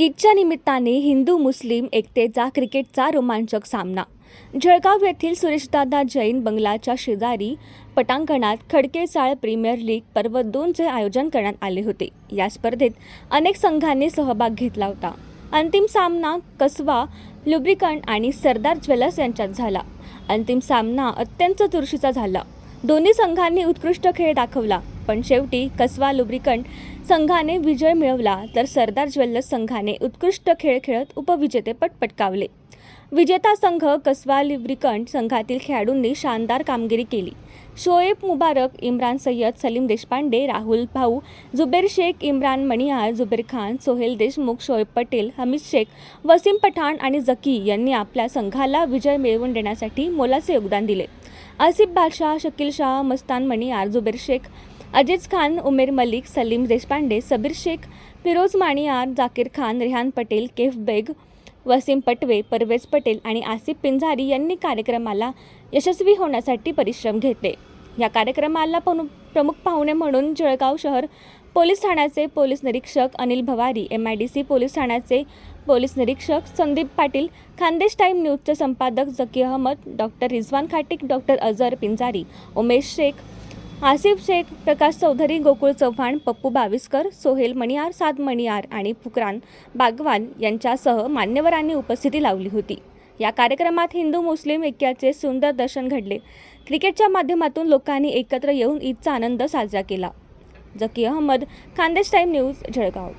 ईदच्या निमित्ताने हिंदू मुस्लिम एकतेचा क्रिकेटचा रोमांचक सामना. जळगाव येथील सुरेशदादा जैन बंगलाच्या शेजारी पटांगणात खडकेचाळ प्रीमियर लीग पर्व दोनचे आयोजन करण्यात आले होते. या स्पर्धेत अनेक संघांनी सहभाग घेतला होता. अंतिम सामना कसवा लुब्रिकंट आणि सरदार ज्वेलर्स यांच्यात झाला. अंतिम सामना अत्यंत चुरशीचा झाला. दोन्ही संघांनी उत्कृष्ट खेळ दाखवला. पण शेवटी कसवा लुब्रिकंट संघाने विजय मिळवला तर सरदार ज्वेलर्स संघाने उत्कृष्ट खेळ खेळत उपविजेतेपद पटकावले. विजेता संघ कसवा लुब्रिकंट संघातील खेळाडूंनी शानदार कामगिरी केली. शोएब मुबारक इम्रान सय्यद सलीम देशपांडे राहुल भाऊ जुबेर शेख इम्रान मणियार जुबेर खान सोहेल देशमुख शोएब पटेल हमीद शेख वसीम पठाण आणि जकी यांनी आपल्या संघाला विजय मिळवून देण्यासाठी मोलाचे योगदान दिले. आसिफ बादशाह शकील शाह मस्तान मणियार जुबेर शेख अजीज खान उमेर मलिक सलीम देशपांडे सबीर शेख फिरोज माणियार जाकीर खान रेहान पटेल केफ बेग वसीम पटवे परवेज पटेल आणि आसिफ पिंजारी यांनी कार्यक्रमाला यशस्वी होण्यासाठी परिश्रम घेतले. या कार्यक्रमाला पनु- प्रमुख पाहुणे म्हणून जळगाव शहर पोलीस ठाण्याचे पोलीस निरीक्षक Anil Bhavari M I D C police ठाण्याचे पोलीस निरीक्षक संदीप पाटील खानदेश टाईम न्यूजचे संपादक जकी अहमद डॉक्टर रिझवान खाटिक डॉक्टर अझर पिंजारी उमेश शेख आसिफ शेख प्रकाश चौधरी गोकुळ चव्हाण पप्पू बाविस्कर सोहेल मणियार साद मणियार आणि फुकरान बागवान यांच्यासह मान्यवरांनी उपस्थिती लावली होती. या कार्यक्रमात हिंदू मुस्लिम ऐक्याचे सुंदर दर्शन घडले. क्रिकेटच्या माध्यमातून लोकांनी एकत्र येऊन ईदचा आनंद साजरा केला. Zaki Ahmed Khandesh time news Jalgaon.